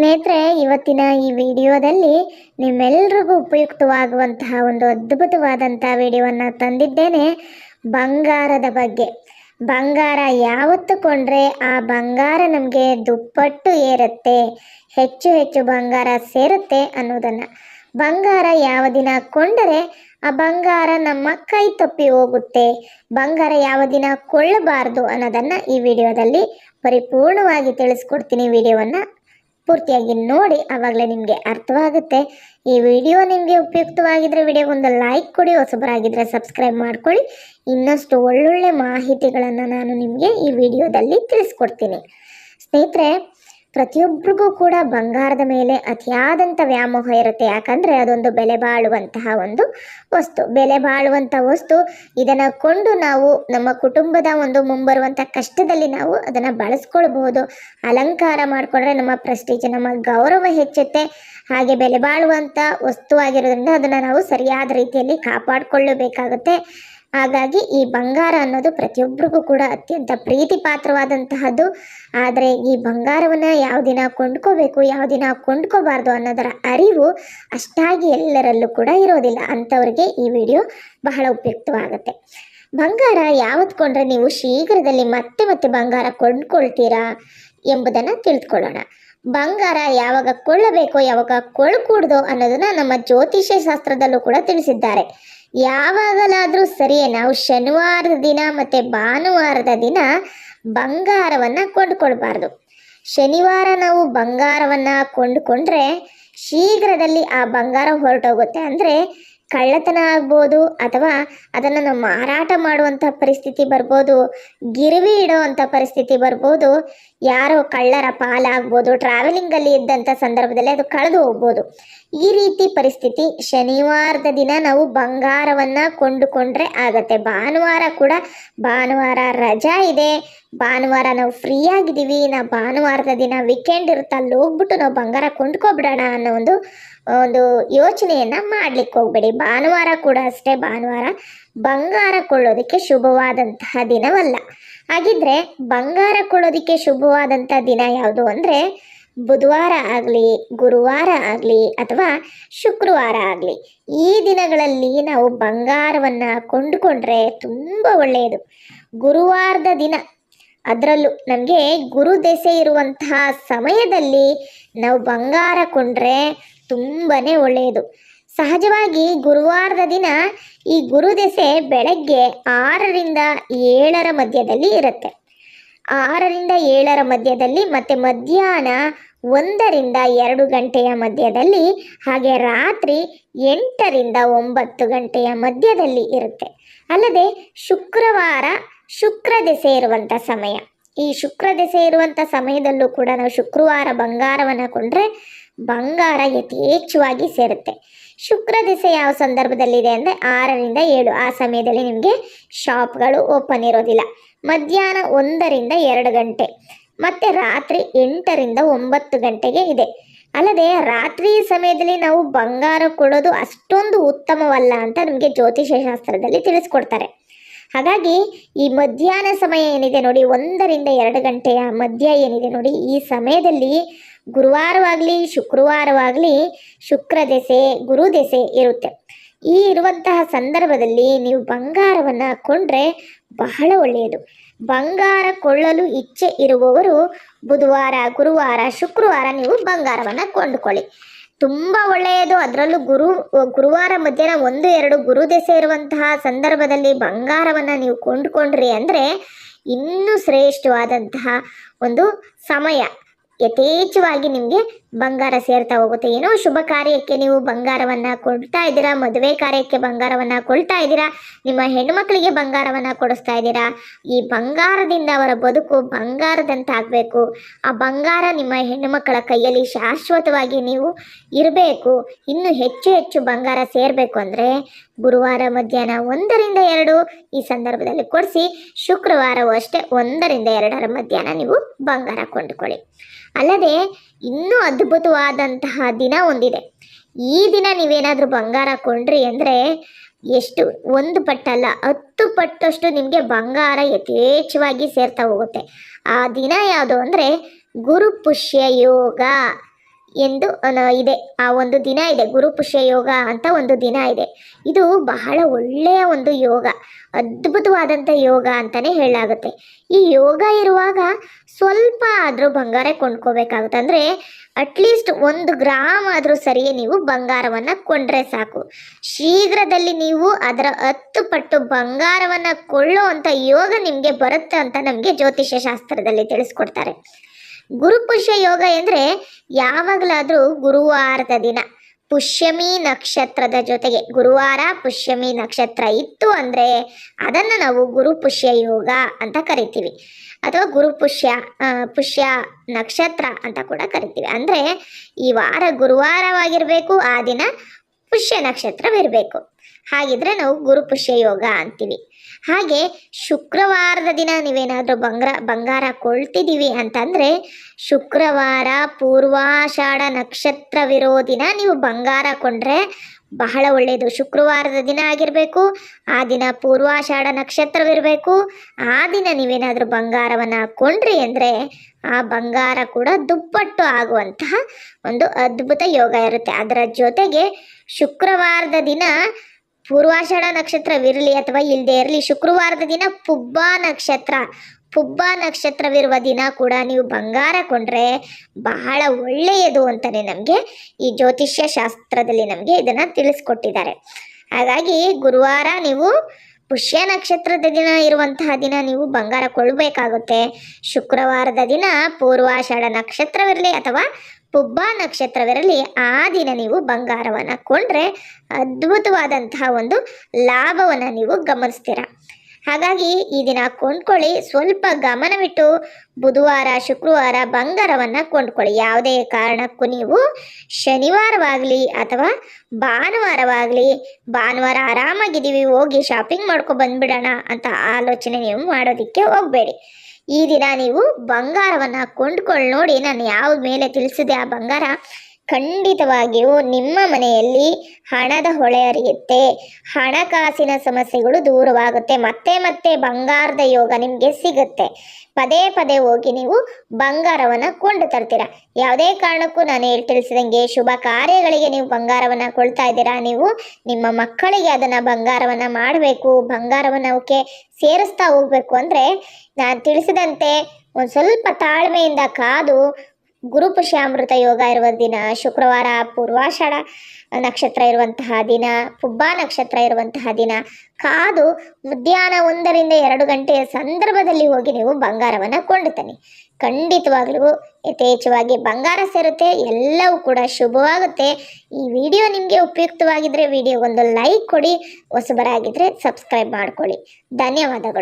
ಸ್ನೇಹಿತರೆ, ಇವತ್ತಿನ ಈ ವಿಡಿಯೋದಲ್ಲಿ ನಿಮ್ಮೆಲ್ರಿಗೂ ಉಪಯುಕ್ತವಾಗುವಂತಹ ಒಂದು ಅದ್ಭುತವಾದಂತಹ ವಿಡಿಯೋವನ್ನು ತಂದಿದ್ದೇನೆ. ಬಂಗಾರದ ಬಗ್ಗೆ. ಬಂಗಾರ ಯಾವತ್ತು ಕೊಂಡ್ರೆ ಆ ಬಂಗಾರ ನಮಗೆ ದುಪ್ಪಟ್ಟು ಏರುತ್ತೆ, ಹೆಚ್ಚು ಹೆಚ್ಚು ಬಂಗಾರ ಸೇರುತ್ತೆ ಅನ್ನೋದನ್ನು ಬಂಗಾರ ಯಾವ ದಿನ ಕೊಂಡರೆ ಆ ಬಂಗಾರ ನಮ್ಮ ಕೈ ತಪ್ಪಿ ಹೋಗುತ್ತೆ, ಬಂಗಾರ ಯಾವ ದಿನ ಕೊಳ್ಳಬಾರ್ದು ಅನ್ನೋದನ್ನು ಈ ವಿಡಿಯೋದಲ್ಲಿ ಪರಿಪೂರ್ಣವಾಗಿ ತಿಳಿಸ್ಕೊಡ್ತೀನಿ ವಿಡಿಯೋವನ್ನು. ಪೂರ್ತಿಯಾಗಿ ನೋಡಿ ಆವಾಗಲೇ ನಿಮಗೆ ಅರ್ಥವಾಗುತ್ತೆ. ಈ ವಿಡಿಯೋ ನಿಮಗೆ ಉಪಯುಕ್ತವಾಗಿದ್ದರೆ ವಿಡಿಯೋಗೊಂದು ಲೈಕ್ ಕೊಡಿ ಹೊಸಬರಾಗಿದ್ದರೆ ಸಬ್ಸ್ಕ್ರೈಬ್ ಮಾಡ್ಕೊಳ್ಳಿ. ಇನ್ನಷ್ಟು ಒಳ್ಳೊಳ್ಳೆ ಮಾಹಿತಿಗಳನ್ನು ನಾನು ನಿಮಗೆ ಈ ವಿಡಿಯೋದಲ್ಲಿ ತಿಳಿಸ್ಕೊಡ್ತೀನಿ. ಸ್ನೇಹಿತರೆ ಪ್ರತಿಯೊಬ್ಬರಿಗೂ ಕೂಡ ಬಂಗಾರದ ಮೇಲೆ ಅತಿಯಾದಂಥ ವ್ಯಾಮೋಹ ಇರುತ್ತೆ. ಯಾಕಂದರೆ ಅದೊಂದು ಬೆಲೆ ಬಾಳುವಂತಹ ಒಂದು ವಸ್ತು. ಬೆಲೆ ಬಾಳುವಂಥ ವಸ್ತು, ಇದನ್ನು ಕೊಂಡು ನಾವು ನಮ್ಮ ಕುಟುಂಬದ ಒಂದು ಮುಂಬರುವಂಥ ಕಷ್ಟದಲ್ಲಿ ನಾವು ಅದನ್ನು ಬಳಸ್ಕೊಳ್ಬಹುದು. ಅಲಂಕಾರ ಮಾಡಿಕೊಂಡ್ರೆ ನಮ್ಮ ಪ್ರೆಸ್ಟೀಜ್ ನಮ್ಮ ಗೌರವ ಹೆಚ್ಚುತ್ತೆ. ಹಾಗೆ ಬೆಲೆ ಬಾಳುವಂಥ ವಸ್ತುವಾಗಿರೋದ್ರಿಂದ ಅದನ್ನು ನಾವು ಸರಿಯಾದ ರೀತಿಯಲ್ಲಿ ಕಾಪಾಡಿಕೊಳ್ಳಬೇಕಾಗುತ್ತೆ. ಹಾಗಾಗಿ ಈ ಬಂಗಾರ ಅನ್ನೋದು ಪ್ರತಿಯೊಬ್ಬರಿಗೂ ಕೂಡ ಅತ್ಯಂತ ಪ್ರೀತಿ ಪಾತ್ರವಾದಂತಹದ್ದು ಆದರೆ ಈ ಬಂಗಾರವನ್ನು ಯಾವ ದಿನ ಕೊಂಡ್ಕೋಬೇಕು, ಯಾವ ದಿನ ಕೊಂಡ್ಕೋಬಾರ್ದು ಅನ್ನೋದರ ಅರಿವು ಅಷ್ಟಾಗಿ ಎಲ್ಲರಲ್ಲೂ ಕೂಡ ಇರೋದಿಲ್ಲ. ಅಂಥವ್ರಿಗೆ ಈ ವಿಡಿಯೋ ಬಹಳ ಉಪಯುಕ್ತವಾಗುತ್ತೆ. ಬಂಗಾರ ಯಾವತ್ತು ಕೊಂಡ್ರೆ ನೀವು ಶೀಘ್ರದಲ್ಲಿ ಮತ್ತೆ ಮತ್ತೆ ಬಂಗಾರ ಕೊಂಡ್ಕೊಳ್ತೀರಾ ಎಂಬುದನ್ನು ತಿಳಿದುಕೊಳ್ಳೋಣ ಬಂಗಾರ ಯಾವಾಗ ಕೊಳ್ಳಬೇಕು, ಯಾವಾಗ ಕೊಳ್ಕೂಡ್ದು ಅನ್ನೋದನ್ನ ನಮ್ಮ ಜ್ಯೋತಿಷ್ಯ ಶಾಸ್ತ್ರದಲ್ಲೂ ಕೂಡ ತಿಳಿಸಿದ್ದಾರೆ. ಯಾವಾಗಲಾದರೂ ಸರಿಯೇ, ನಾವು ಶನಿವಾರದ ದಿನ ಮತ್ತೆ ಭಾನುವಾರದ ದಿನ ಬಂಗಾರವನ್ನು ಕೊಂಡುಕೊಳ್ಬಾರ್ದು. ಶನಿವಾರ ನಾವು ಬಂಗಾರವನ್ನು ಕೊಂಡುಕೊಂಡ್ರೆ ಶೀಘ್ರದಲ್ಲಿ ಆ ಬಂಗಾರ ಹೊರಟೋಗುತ್ತೆ. ಅಂದರೆ ಕಳ್ಳತನ ಆಗ್ಬೋದು ಅಥವಾ ಅದನ್ನು ನಾವು ಮಾರಾಟ ಮಾಡುವಂಥ ಪರಿಸ್ಥಿತಿ ಬರ್ಬೋದು, ಗಿರ್ವಿ ಇಡೋವಂಥ ಪರಿಸ್ಥಿತಿ ಬರ್ಬೋದು ಯಾರೋ ಕಳ್ಳರ ಪಾಲಾಗ್ಬೋದು ಟ್ರಾವೆಲಿಂಗಲ್ಲಿ ಇದ್ದಂಥ ಸಂದರ್ಭದಲ್ಲಿ ಅದು ಕಳೆದು ಹೋಗ್ಬೋದು. ಈ ರೀತಿ ಪರಿಸ್ಥಿತಿ ಶನಿವಾರದ ದಿನ ನಾವು ಬಂಗಾರವನ್ನು ಕೊಂಡುಕೊಂಡ್ರೆ ಆಗತ್ತೆ. ಭಾನುವಾರ ಕೂಡ ಭಾನುವಾರ ರಜಾ ಇದೆ. ಭಾನುವಾರ ನಾವು ಫ್ರೀ ಆಗಿದ್ದೀವಿ ನಾವು ಭಾನುವಾರದ ದಿನ ವೀಕೆಂಡ್ ಇರುತ್ತೆ ಅಲ್ಲಿ ಹೋಗ್ಬಿಟ್ಟು ನಾವು ಬಂಗಾರ ಕೊಂಡ್ಕೊಬಿಡೋಣ ಅನ್ನೋ ಒಂದು ಒಂದು ಯೋಚನೆಯನ್ನು ಮಾಡ್ಲಿಕ್ಕೆ ಹೋಗ್ಬೇಡಿ. ಭಾನುವಾರ ಕೂಡ ಅಷ್ಟೇ. ಭಾನುವಾರ ಬಂಗಾರ ಕೊಳ್ಳೋದಕ್ಕೆ ಶುಭವಾದಂತಹ ದಿನವಲ್ಲ. ಹಾಗಿದ್ರೆ ಬಂಗಾರ ಕೊಳ್ಳೋದಕ್ಕೆ ಶುಭವಾದಂಥ ದಿನ ಯಾವುದು ಅಂದರೆ ಬುಧವಾರ ಆಗಲಿ, ಗುರುವಾರ ಆಗಲಿ ಅಥವಾ ಶುಕ್ರವಾರ ಆಗಲಿ. ಈ ದಿನಗಳಲ್ಲಿ ನಾವು ಬಂಗಾರವನ್ನು ಕೊಂಡುಕೊಂಡ್ರೆ ತುಂಬ ಒಳ್ಳೆಯದು. ಗುರುವಾರದ ದಿನ, ಅದರಲ್ಲೂ ನಮಗೆ ಗುರು ದೆಸೆ ಇರುವಂತಹ ಸಮಯದಲ್ಲಿ ನಾವು ಬಂಗಾರ ಕೊಂಡ್ರೆ ತುಂಬಾ ಒಳ್ಳೆಯದು. ಸಹಜವಾಗಿ ಗುರುವಾರದ ದಿನ ಈ ಗುರು ದೆಸೆ ಬೆಳಗ್ಗೆ ಆರರಿಂದ ಏಳರ ಮಧ್ಯದಲ್ಲಿ ಇರುತ್ತೆ. ಆರರಿಂದ ಏಳರ ಮಧ್ಯದಲ್ಲಿ ಮತ್ತು ಮಧ್ಯಾಹ್ನ ಒಂದರಿಂದ ಎರಡು ಗಂಟೆಯ ಮಧ್ಯದಲ್ಲಿ ಹಾಗೆ ರಾತ್ರಿ ಎಂಟರಿಂದ ಒಂಬತ್ತು ಗಂಟೆಯ ಮಧ್ಯದಲ್ಲಿ ಇರುತ್ತೆ. ಅಲ್ಲದೆ ಶುಕ್ರವಾರ ಶುಕ್ರ ದೆಸೆ ಇರುವಂಥ ಸಮಯ. ಈ ಶುಕ್ರ ದೆಸೆ ಇರುವಂಥ ಸಮಯದಲ್ಲೂ ಕೂಡ ನಾವು ಶುಕ್ರವಾರ ಬಂಗಾರವನ್ನು ಕೊಂಡ್ರೆ ಬಂಗಾರ ಯಥೇಚ್ಛವಾಗಿ ಸೇರುತ್ತೆ. ಶುಕ್ರ ದಿಸೆ ಯಾವ ಸಂದರ್ಭದಲ್ಲಿದೆ ಅಂದರೆ ಆರರಿಂದ ಏಳು. ಆ ಸಮಯದಲ್ಲಿ ನಿಮಗೆ ಶಾಪ್ಗಳು ಓಪನ್ ಇರೋದಿಲ್ಲ. ಮಧ್ಯಾಹ್ನ ಒಂದರಿಂದ ಎರಡು ಗಂಟೆ, ಮತ್ತು ರಾತ್ರಿ ಎಂಟರಿಂದ ಒಂಬತ್ತು ಗಂಟೆಗೆ ಇದೆ. ಅಲ್ಲದೆ ರಾತ್ರಿ ಸಮಯದಲ್ಲಿ ನಾವು ಬಂಗಾರ ಕೊಡೋದು ಅಷ್ಟೊಂದು ಉತ್ತಮವಲ್ಲ ಅಂತ ನಮಗೆ ಜ್ಯೋತಿಷ್ಯ ಶಾಸ್ತ್ರದಲ್ಲಿ ತಿಳಿಸ್ಕೊಡ್ತಾರೆ. ಹಾಗಾಗಿ ಈ ಮಧ್ಯಾಹ್ನ ಸಮಯ ಏನಿದೆ ನೋಡಿ, ಒಂದರಿಂದ ಎರಡು ಗಂಟೆಯ ಮಧ್ಯ ಏನಿದೆ ನೋಡಿ, ಈ ಸಮಯದಲ್ಲಿ ಗುರುವಾರವಾಗಲಿ, ಶುಕ್ರವಾರವಾಗಲಿ ಶುಕ್ರ ದೆಸೆ, ಗುರು ದೆಸೆ ಇರುತ್ತೆ. ಈ ಇರುವಂತಹ ಸಂದರ್ಭದಲ್ಲಿ ನೀವು ಬಂಗಾರವನ್ನು ಕೊಂಡ್ರೆ ಬಹಳ ಒಳ್ಳೆಯದು. ಬಂಗಾರ ಕೊಳ್ಳಲು ಇಚ್ಛೆ ಇರುವವರು ಬುಧವಾರ, ಗುರುವಾರ, ಶುಕ್ರವಾರ ನೀವು ಬಂಗಾರವನ್ನು ಕೊಂಡುಕೊಳ್ಳಿ. ತುಂಬ ಒಳ್ಳೆಯದು. ಅದರಲ್ಲೂ ಗುರು, ಗುರುವಾರ ಮಧ್ಯಾಹ್ನ ಒಂದು, ಎರಡು ಗುರು ದೆಸೆ ಇರುವಂತಹ ಸಂದರ್ಭದಲ್ಲಿ ಬಂಗಾರವನ್ನು ನೀವು ಕೊಂಡುಕೊಂಡ್ರಿ ಅಂದರೆ ಇನ್ನೂ ಶ್ರೇಷ್ಠವಾದಂತಹ ಒಂದು ಸಮಯ. ಯಥೇಚ್ಛವಾಗಿ ನಿಮಗೆ ಬಂಗಾರ ಸೇರ್ತಾ ಹೋಗುತ್ತೆ. ಏನೋ ಶುಭ ಕಾರ್ಯಕ್ಕೆ ನೀವು ಬಂಗಾರವನ್ನು ಕೊಡ್ತಾ ಇದ್ದೀರಾ, ಮದುವೆ ಕಾರ್ಯಕ್ಕೆ ಬಂಗಾರವನ್ನು ಕೊಡ್ತಾ ಇದ್ದೀರಾ, ನಿಮ್ಮ ಹೆಣ್ಣುಮಕ್ಕಳಿಗೆ ಬಂಗಾರವನ್ನು ಕೊಡಿಸ್ತಾ ಇದ್ದೀರಾ, ಈ ಬಂಗಾರದಿಂದ ಅವರ ಬದುಕು ಬಂಗಾರದಂತಾಗಬೇಕು. ಆ ಬಂಗಾರ ನಿಮ್ಮ ಹೆಣ್ಣುಮಕ್ಕಳ ಕೈಯಲ್ಲಿ ಶಾಶ್ವತವಾಗಿ ನೀವು ಇರಬೇಕು. ಇನ್ನು ಹೆಚ್ಚು ಹೆಚ್ಚು ಬಂಗಾರ ಸೇರಬೇಕು ಅಂದರೆ ಗುರುವಾರ ಮಧ್ಯಾಹ್ನ ಒಂದರಿಂದ ಎರಡು ಈ ಸಂದರ್ಭದಲ್ಲಿ ಕೊಡಿಸಿ, ಶುಕ್ರವಾರವೂ ಅಷ್ಟೇ ಒಂದರಿಂದ ಎರಡರ ಮಧ್ಯಾಹ್ನ ನೀವು ಬಂಗಾರ ಕೊಂಡುಕೊಳ್ಳಿ. ಅಲ್ಲದೆ ಇನ್ನೂ ಅದ್ಭುತವಾದಂತಹ ದಿನ ಒಂದಿದೆ. ಈ ದಿನ ನೀವೇನಾದರೂ ಬಂಗಾರ ಕೊಂಡ್ರಿ ಅಂದರೆ ಎಷ್ಟು ಒಂದು ಪಟ್ಟಲ್ಲ, ಹತ್ತು ಪಟ್ಟಷ್ಟು ನಿಮಗೆ ಬಂಗಾರ ಯಥೇಚ್ಛವಾಗಿ ಸೇರ್ತಾ ಹೋಗುತ್ತೆ. ಆ ದಿನ ಯಾವುದು ಅಂದರೆ ಗುರು ಪುಷ್ಯ ಯೋಗ. ಎಂದು ಇದೆ. ಆ ಒಂದು ದಿನ ಇದೆ. ಗುರುಪುಷ್ಯ ಯೋಗ ಅಂತ ಒಂದು ದಿನ ಇದೆ. ಇದು ಬಹಳ ಒಳ್ಳೆಯ ಒಂದು ಯೋಗ. ಅದ್ಭುತವಾದಂಥ ಯೋಗ ಅಂತಲೇ ಹೇಳಲಾಗುತ್ತೆ. ಈ ಯೋಗ ಇರುವಾಗ ಸ್ವಲ್ಪ ಆದರೂ ಬಂಗಾರ ಕೊಂಡ್ಕೋಬೇಕಾಗುತ್ತೆ. ಅಂದರೆ ಅಟ್ಲೀಸ್ಟ್ ಒಂದು ಗ್ರಾಮ್ ಆದರೂ ಸರಿ ನೀವು ಬಂಗಾರವನ್ನು ಕೊಂಡ್ರೆ ಸಾಕು. ಶೀಘ್ರದಲ್ಲಿ ನೀವು ಅದರ ಹತ್ತು ಪಟ್ಟು ಬಂಗಾರವನ್ನು ಕೊಳ್ಳುವಂಥ ಯೋಗ ನಿಮಗೆ ಬರುತ್ತೆ ಅಂತ ನಮಗೆ ಜ್ಯೋತಿಷ್ಯ ಶಾಸ್ತ್ರದಲ್ಲಿ ತಿಳಿಸ್ಕೊಡ್ತಾರೆ. ಗುರುಪುಷ್ಯ ಯೋಗ ಎಂದರೆ ಯಾವಾಗಲಾದರೂ ಗುರುವಾರದ ದಿನ, ಪುಷ್ಯಮಿ ನಕ್ಷತ್ರದ ಜೊತೆಗೆ, ಗುರುವಾರ ಪುಷ್ಯಮಿ ನಕ್ಷತ್ರ ಇತ್ತು ಅಂದರೆ ಅದನ್ನು ನಾವು ಗುರುಪುಷ್ಯ ಯೋಗ ಅಂತ ಕರಿತೀವಿ. ಅಥವಾ ಗುರುಪುಷ್ಯ ಪುಷ್ಯ ಪುಷ್ಯ ನಕ್ಷತ್ರ ಅಂತ ಕೂಡ ಕರಿತೀವಿ. ಅಂದರೆ ಈ ವಾರ ಗುರುವಾರವಾಗಿರಬೇಕು, ಆ ದಿನ ಪುಷ್ಯ ನಕ್ಷತ್ರವಿರಬೇಕು. ಹಾಗಿದ್ರೆ ನಾವು ಗುರುಪುಷ್ಯ ಯೋಗ ಅಂತೀವಿ. ಹಾಗೆ ಶುಕ್ರವಾರದ ದಿನ ನೀವೇನಾದರೂ ಬಂಗಾರ ಬಂಗಾರ ಕೊಳ್ತಿದ್ದೀವಿ ಅಂತಂದರೆ ಶುಕ್ರವಾರ, ಪೂರ್ವಾಷಾಢ ನಕ್ಷತ್ರವಿರೋ ದಿನ ನೀವು ಬಂಗಾರ ಕೊಂಡ್ರೆ ಬಹಳ ಒಳ್ಳೆಯದು ಶುಕ್ರವಾರದ ದಿನ ಆಗಿರಬೇಕು, ಆ ದಿನ ಪೂರ್ವಾಷಾಢ ನಕ್ಷತ್ರವಿರಬೇಕು, ಆ ದಿನ ನೀವೇನಾದರೂ ಬಂಗಾರವನ್ನು ಕೊಂಡ್ರಿ ಅಂದರೆ ಆ ಬಂಗಾರ ಕೂಡ ದುಪ್ಪಟ್ಟು ಆಗುವಂತಹ ಒಂದು ಅದ್ಭುತ ಯೋಗ ಇರುತ್ತೆ. ಅದರ ಜೊತೆಗೆ ಶುಕ್ರವಾರದ ದಿನ ಪೂರ್ವಾಷಾಢ ನಕ್ಷತ್ರವಿರಲಿ ಅಥವಾ ಇಲ್ಲದೆ ಇರಲಿ, ಶುಕ್ರವಾರದ ದಿನ ಪುಬ್ಬ ನಕ್ಷತ್ರ. ಪುಬ್ಬ ನಕ್ಷತ್ರವಿರುವ ದಿನ ಕೂಡ ನೀವು ಬಂಗಾರ ಕೊಂಡ್ರೆ ಬಹಳ ಒಳ್ಳೆಯದು ಅಂತಲೇ ನಮಗೆ ಈ ಜ್ಯೋತಿಷ್ಯ ಶಾಸ್ತ್ರದಲ್ಲಿ ನಮಗೆ ಇದನ್ನು ತಿಳಿಸ್ಕೊಟ್ಟಿದ್ದಾರೆ. ಹಾಗಾಗಿ ಗುರುವಾರ ನೀವು ಪುಷ್ಯ ನಕ್ಷತ್ರದ ದಿನ ಇರುವಂತಹ ದಿನ ನೀವು ಬಂಗಾರ ಕೊಳ್ಳಬೇಕಾಗುತ್ತೆ. ಶುಕ್ರವಾರದ ದಿನ ಪೂರ್ವಾಷಾಢ ನಕ್ಷತ್ರವಿರಲಿ ಅಥವಾ ಪುಬ್ಬ ನಕ್ಷತ್ರವಿರಲಿ ಆ ದಿನ ನೀವು ಬಂಗಾರವನ್ನು ಕೊಂಡ್ರೆ ಅದ್ಭುತವಾದಂತಹ ಒಂದು ಲಾಭವನ್ನು ನೀವು ಗಮನಿಸ್ತೀರ. ಹಾಗಾಗಿ ಈ ದಿನ ಕೊಂಡ್ಕೊಳ್ಳಿ, ಸ್ವಲ್ಪ ಗಮನವಿಟ್ಟು ಬುಧವಾರ, ಶುಕ್ರವಾರ ಬಂಗಾರವನ್ನು ಕೊಂಡ್ಕೊಳ್ಳಿ. ಯಾವುದೇ ಕಾರಣಕ್ಕೂ ನೀವು ಶನಿವಾರವಾಗಲಿ ಅಥವಾ ಭಾನುವಾರವಾಗಲಿ, ಭಾನುವಾರ ಆರಾಮಾಗಿದ್ದೀವಿ, ಹೋಗಿ ಶಾಪಿಂಗ್ ಮಾಡ್ಕೊ ಬಂದ್ಬಿಡೋಣ ಅಂತ ಆಲೋಚನೆ ನೀವು ಮಾಡೋದಕ್ಕೆ ಹೋಗಬೇಡಿ. ಈ ದಿನ ನೀವು ಬಂಗಾರವನ್ನು ಕೊಂಡ್ಕೊಳ್ಳಿ ನೋಡಿ ನಾನು ಯಾವ ಮೇಲೆ ತಿಳಿಸಿದೆ ಆ ಬಂಗಾರ? ಖಂಡಿತವಾಗಿಯೂ ನಿಮ್ಮ ಮನೆಯಲ್ಲಿ ಹಣದ ಹೊಳೆ ಅರಿಯುತ್ತೆ. ಹಣಕಾಸಿನ ಸಮಸ್ಯೆಗಳು ದೂರವಾಗುತ್ತೆ. ಮತ್ತೆ ಮತ್ತೆ ಬಂಗಾರದ ಯೋಗ ನಿಮಗೆ ಸಿಗುತ್ತೆ. ಪದೇ ಪದೇ ಹೋಗಿ ನೀವು ಬಂಗಾರವನ್ನು ಕೊಂಡು ತರ್ತೀರ. ಯಾವುದೇ ಕಾರಣಕ್ಕೂ ನಾನು ಹೇಳಿ, ತಿಳಿಸಿದಂಗೆ ಶುಭ ಕಾರ್ಯಗಳಿಗೆ ನೀವು ಬಂಗಾರವನ್ನು ಕೊಳ್ತಾ ಇದ್ದೀರಾ. ನೀವು ನಿಮ್ಮ ಮಕ್ಕಳಿಗೆ ಅದನ್ನು ಬಂಗಾರವನ್ನು ಮಾಡಬೇಕು. ಬಂಗಾರವನ್ನು ಅವಕ್ಕೆ ಸೇರಿಸ್ತಾ ಹೋಗಬೇಕು. ಅಂದರೆ ನಾನು ತಿಳಿಸಿದಂತೆ ಒಂದು ಸ್ವಲ್ಪ ತಾಳ್ಮೆಯಿಂದ ಕಾದು ಗುರುಪುಷ್ಯಾಮೃತ ಯೋಗ ಇರುವ ದಿನ, ಶುಕ್ರವಾರ ಪೂರ್ವಾಷಾಢ ನಕ್ಷತ್ರ ಇರುವಂತಹ ದಿನ, ಪುಬ್ಬ ನಕ್ಷತ್ರ ಇರುವಂತಹ ದಿನ, ಕಾದು ಮಧ್ಯಾಹ್ನ ಒಂದರಿಂದ ಎರಡು ಗಂಟೆಯ ಸಂದರ್ಭದಲ್ಲಿ ಹೋಗಿ ನೀವು ಬಂಗಾರವನ್ನು ಕೊಂಡುತ್ತಾನೆ. ಖಂಡಿತವಾಗ್ಲೂ ಯಥೇಚ್ಛವಾಗಿ ಬಂಗಾರ ಸೇರುತ್ತೆ, ಎಲ್ಲವೂ ಕೂಡ ಶುಭವಾಗುತ್ತೆ. ಈ ವಿಡಿಯೋ ನಿಮಗೆ ಉಪಯುಕ್ತವಾಗಿದ್ದರೆ ವಿಡಿಯೋಗೊಂದು ಲೈಕ್ ಕೊಡಿ ಹೊಸಬರಾಗಿದ್ದರೆ ಸಬ್ಸ್ಕ್ರೈಬ್ ಮಾಡಿಕೊಳ್ಳಿ. ಧನ್ಯವಾದಗಳು.